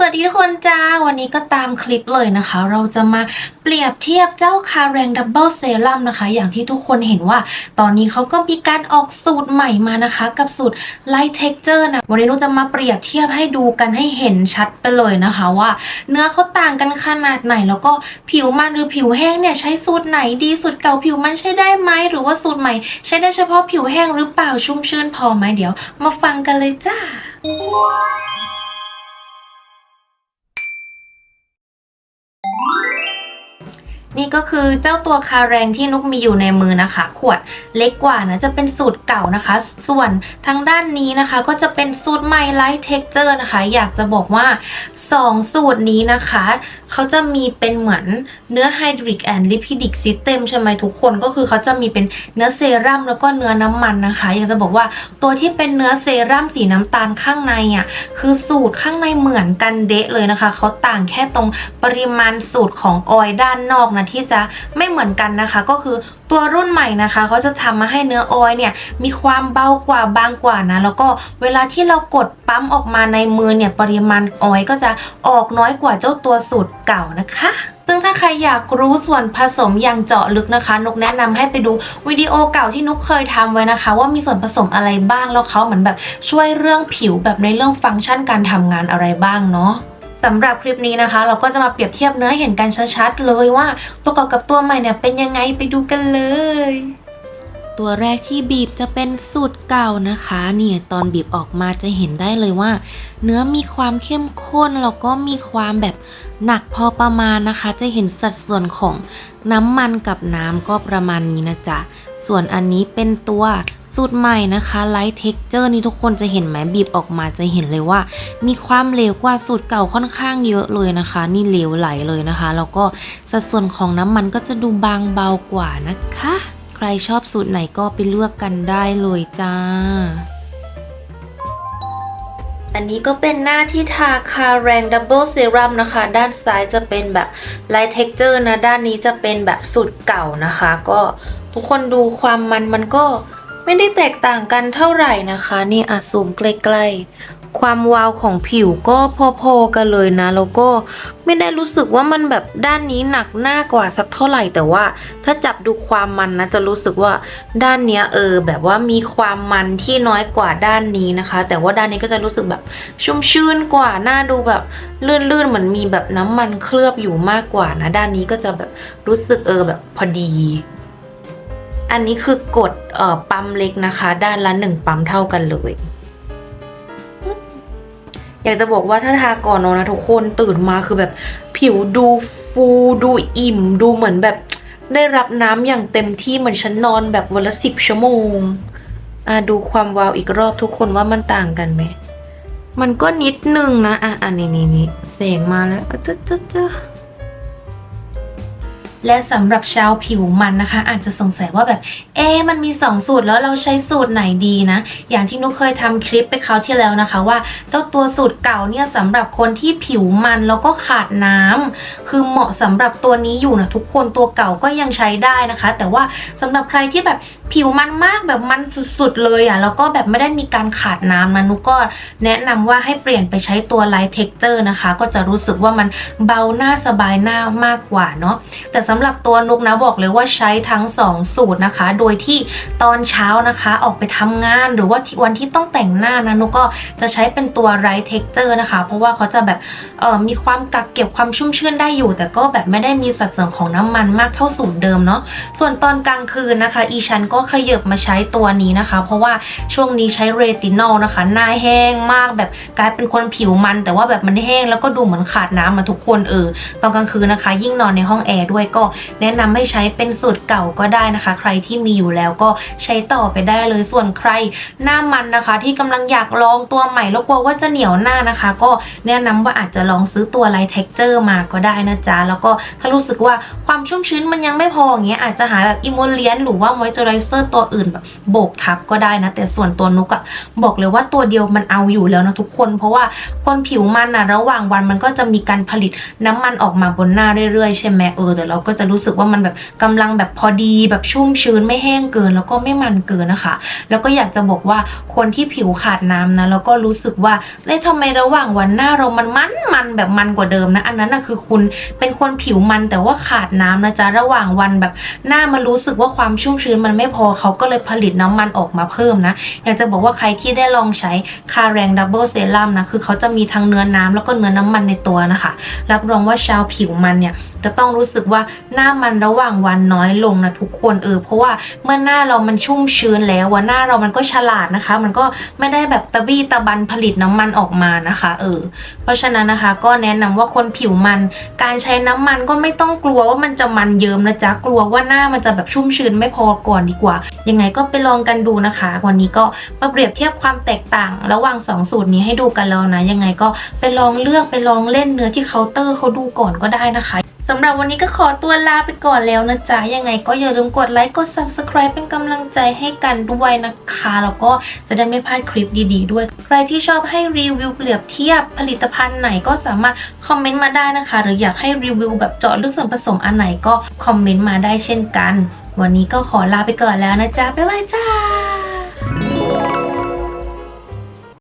สวัสดีทุกคนจ้า วันนี้ก็ตามคลิปเลยนะคะ เราจะมาเปรียบเทียบเจ้าคาแรงดับเบิลเซรั่มนะคะ อย่างที่ทุกคนเห็นว่า ตอนนี้เขาก็มีการออกสูตรใหม่มานะคะ กับสูตรไลท์เท็กเจอร์นะวันนี้นุกจะมาเปรียบเทียบให้ดูกันให้เห็นชัดไปเลยนะคะ ว่าเนื้อเขาต่างกันขนาดไหน แล้วก็ผิวมันหรือผิวแห้งเนี่ยใช้สูตรไหนดีสูตรเก่าผิวมันใช้ได้ไหมหรือว่าสูตรใหม่ ใช้ได้เฉพาะผิวแห้งหรือเปล่าชุ่มชื่นพอไหมเดี๋ยว มาฟังกันเลยจ้า นี่ก็คือเจ้าตัวคาแรงที่นุกมีอยู่ในมือนะคะ ขวดเล็กกว่านะจะเป็นสูตรเก่านะคะ ส่วนทางด้านนี้นะคะ ก็จะเป็นสูตรใหม่ไลท์เท็กเจอร์นะคะ อยากจะบอกว่า 2 สูตรนี้นะคะเขาจะมีเป็นเหมือนเนื้อไฮดริกแอนด์ลิพิดิกซิสเต็มใช่ไหมทุกคนก็คือเขาจะมีเป็นเนื้อเซรั่มแล้วก็เนื้อน้ำมันนะคะ อยากจะบอกว่าตัวที่เป็นเนื้อเซรั่มสีน้ำตาลข้างในอะคือสูตรข้างในเหมือนกันเดะเลยนะคะเขาต่างแค่ตรงปริมาณสูตรของออยล์ด้านนอกนะที่จะไม่เหมือนกันนะคะ ก็คือตัวรุ่นใหม่นะคะเขาจะทำมาให้เนื้อออยเนี่ยมีความเบากว่าบางกว่านะแล้วก็เวลาที่เรากดปั๊มออกมาในมือเนี่ยปริมาณออยก็จะออกน้อยกว่าเจ้าตัวสูตรเก่านะคะซึ่งถ้าใครอยากรู้ส่วนผสมอย่างเจาะลึกนะคะนกแนะนำให้ไปดูวิดีโอเก่าที่นุกเคยทำไว้นะคะ ว่ามีส่วนผสมอะไรบ้างแล้วเขาเหมือนแบบช่วยเรื่องผิวแบบในเรื่องฟังก์ชันการทำงานอะไรบ้างเนาะ สำหรับคลิปนี้นะคะ เราก็จะมาเปรียบเทียบเนื้อเห็นกันชัดๆเลยว่าตัวเก่ากับตัวใหม่เนี่ยเป็นยังไงไปดูกันเลย ตัวแรกที่บีบจะเป็นสูตรเก่านะคะ เนี่ยตอนบีบออกมาจะเห็นได้เลยว่า เนื้อมีความเข้มข้นแล้วก็มีความแบบหนักพอประมาณนะคะ จะเห็นสัดส่วนของน้ำมันกับน้ำก็ประมาณนี้นะจ๊ะส่วนอันนี้เป็นตัว สูตรใหม่นะคะไลท์เท็กเจอร์นี่ทุกคนจะเห็นไหมบีบออกมาจะเห็นเลยว่า มีความเหลวกว่าสูตรเก่าค่อนข้างเยอะเลยนะคะ นี่เหลวไหลเลยนะคะแล้วก็สัดส่วนของน้ำมันก็จะดูบางเบากว่านะคะ ใครชอบสูตรไหนก็ไปเลือกกันได้เลยจ้าอันนี้ก็เป็นหน้าที่ทาคาแรงดับเบิลเซรั่มนะคะ ด้านซ้ายจะเป็นแบบไลท์เท็กเจอร์นะ ด้านนี้จะเป็นแบบสูตรเก่านะคะ ก็ทุกคนดูความมันมันก็ ไม่ได้แตกต่างกันเท่าไหร่นะคะ นี่อาซูมใกล้ๆ ความวาวของผิวก็พอๆกันเลยนะ แล้วก็ไม่ได้รู้สึกว่ามันแบบด้านนี้หนักหน้ากว่าสักเท่าไหร่แต่ว่า ถ้าจับดูความมันนะจะรู้สึกว่าด้านเนี้ยเออ แบบว่ามีความมันที่น้อยกว่าด้านนี้นะคะ แต่ว่าด้านนี้ก็จะรู้สึกแบบชุ่มชื่นกว่าหน้าดูแบบลื่นๆเหมือนมีแบบน้ำมันเคลือบอยู่มากกว่านะ ด้านนี้ก็จะแบบรู้สึกเออแบบพอดี อันนี้คือกดเอ่อปั๊มเล็กนะคะ ด้านละหนึ่งปั๊มเท่ากันเลย อยากจะบอกว่าถ้าทาก่อนนอนนะทุกคนตื่นมาคือแบบผิวดูฟูดูอิ่ม ดูเหมือนแบบ ได้รับน้ำอย่างเต็มที่เหมือนฉันนอนแบบวันละสิบชั่วโมงอะดูความวาวอีกรอบทุกคนว่ามันต่างกันไหม มันก็นิดนึงนะ อะอันนี้นี่นี่แสงมาแล้วอะจ๊ะจ๊ะจ๊ะ และสำหรับชาวผิวมันนะคะ อาจจะสงสัยว่าแบบเอ๊มันมี2สูตรแล้วเราใช้สูตรไหนดีนะ อย่างที่นุกเคยทำคลิปไปคราวที่แล้วนะคะ ว่าเจ้าตัวสูตรเก่าเนี่ยสำหรับคนที่ผิวมันแล้วก็ขาดน้ำคือเหมาะสำหรับตัวนี้อยู่นะทุกคนตัวเก่าก็ยังใช้ได้นะคะ แต่ว่าสำหรับใครที่แบบผิวมันมากแบบมันสุดๆเลยอะแล้วก็แบบไม่ได้มีการขาดน้ำนะนุกก็แนะนำว่าให้เปลี่ยนไปใช้ตัวไลท์เท็กเจอร์นะคะ ก็จะรู้สึกว่ามันเบาหน้าสบายหน้ามากกว่าเนาะแต่สำหรับตัวนุกนะบอกเลยว่าใช้ทั้ง 2 สูตรนะคะ โดยที่ตอนเช้านะคะออกไปทำงานหรือว่าวันที่ต้องแต่งหน้านะนุกก็จะใช้เป็นตัวไรเท็กเจอร์นะคะ เพราะว่าเขาจะแบบมีความกักเก็บความชุ่มชื่นได้อยู่ แต่ก็แบบไม่ได้มีสัดส่วนของน้ำมันมากเท่าสูตรเดิมเนาะส่วนตอนกลางคืนนะคะ อีชันก็ขยับมาใช้ตัวนี้นะคะ เพราะว่าช่วงนี้ใช้เรตินอลนะคะหน้าแห้งมากแบบกลายเป็นคนผิวมัน แต่ว่าแบบมันแห้งแล้วก็ดูเหมือนขาดน้ำมาทุกคนเออตอนกลางคืนนะคะ ยิ่งนอนในห้องแอร์ด้วยก็แนะนำให้ใช้เป็นสูตรเก่าก็ได้นะคะ ใครที่มีอยู่แล้วก็ใช้ต่อไปได้เลยส่วนใครหน้ามันนะคะ ที่กำลังอยากลองตัวใหม่แล้วกลัวว่าจะเหนียวหน้านะคะ ก็แนะนำว่าอาจจะลองซื้อตัวไลท์เท็กเจอร์มาก็ได้นะจ๊ะแล้วก็ถ้ารู้สึกว่าความชุ่มชื้นมันยังไม่พออย่างเงี้ยอาจจะหาแบบอิโมเลียนหรือว่ามอยเจอไรเซอร์ตัวอื่นแบบโบกทับก็ได้นะ แต่ส่วนตัวนุกอะบอกเลยว่าตัวเดียวมันเอาอยู่แล้วนะทุกคน เพราะว่าคนผิวมันอะระหว่างวันมันก็จะมีการผลิตน้ำมันออกมาบนหน้าเรื่อยๆใช่ไหมเออแต่เราก็จะรู้สึกว่ามันแบบกำลังแบบพอดีแบบชุ่มชื้นไม่แห้งเกิน แล้วก็ไม่มันเกินนะคะ แล้วก็อยากจะบอกว่าคนที่ผิวขาดน้ำนะแล้วก็รู้สึกว่าเอ๊ะทำไมระหว่างวันหน้าเรามันมันมันแบบมันกว่าเดิมนะ อันนั้นนะคือคุณเป็นคนผิวมันแต่ว่าขาดน้ำนะจ๊ะระหว่างวันแบบหน้ามันรู้สึกว่าความชุ่มชื้นมันไม่พอเขาก็เลยผลิตน้ำมันออกมาเพิ่มนะ อยากจะบอกว่าใครที่ได้ลองใช้คาแรงดับเบิลเซรั่มนะคือเขาจะมีทั้งเนื้อน้ำแล้วก็เนื้อน้ำมันในตัวนะคะ รับรองว่าชาวผิวมันเนี่ยจะต้องรู้สึกว่าหน้ามันระหว่างวันน้อยลงนะทุกคนเออเพราะว่าเมื่อหน้าเรามันชุ่มชื้นแล้วว่าหน้าเรามันก็ฉลาดนะคะ มันก็ไม่ได้แบบตะบี้ตะบันผลิตน้ำมันออกมานะคะ เออ เพราะฉะนั้นนะคะก็แนะนำว่าคนผิวมัน การใช้น้ำมันก็ไม่ต้องกลัวว่ามันจะมันเยิ้มนะจ๊ะกลัวว่าหน้ามันจะแบบชุ่มชื้นไม่พอก่อนดีกว่า ยังไงก็ไปลองกันดูนะคะ วันนี้ก็มาเปรียบเทียบความแตกต่าง ระหว่างสองสูตรนี้ให้ดูกันแล้วนะ ยังไงก็ไปลองเลือกไปลองเล่นเนื้อที่เคาน์เตอร์เขาดูก่อนก็ได้นะคะ สำหรับวันนี้ก็ขอตัวลาไปก่อนแล้วนะจ๊ะ ยังไงก็อย่าลืมกดไลค์ กด subscribe เป็นกำลังใจให้กันด้วยนะคะ แล้วก็จะได้ไม่พลาดคลิปดีๆด้วย ใครที่ชอบให้รีวิวเปรียบเทียบผลิตภัณฑ์ไหนก็สามารถคอมเมนต์มาได้นะคะ หรืออยากให้รีวิวแบบเจาะลึกส่วนผสมอันไหนก็คอมเมนต์มาได้เช่นกัน วันนี้ก็ขอลาไปก่อนแล้วนะจ๊ะ บ๊ายบายจ้า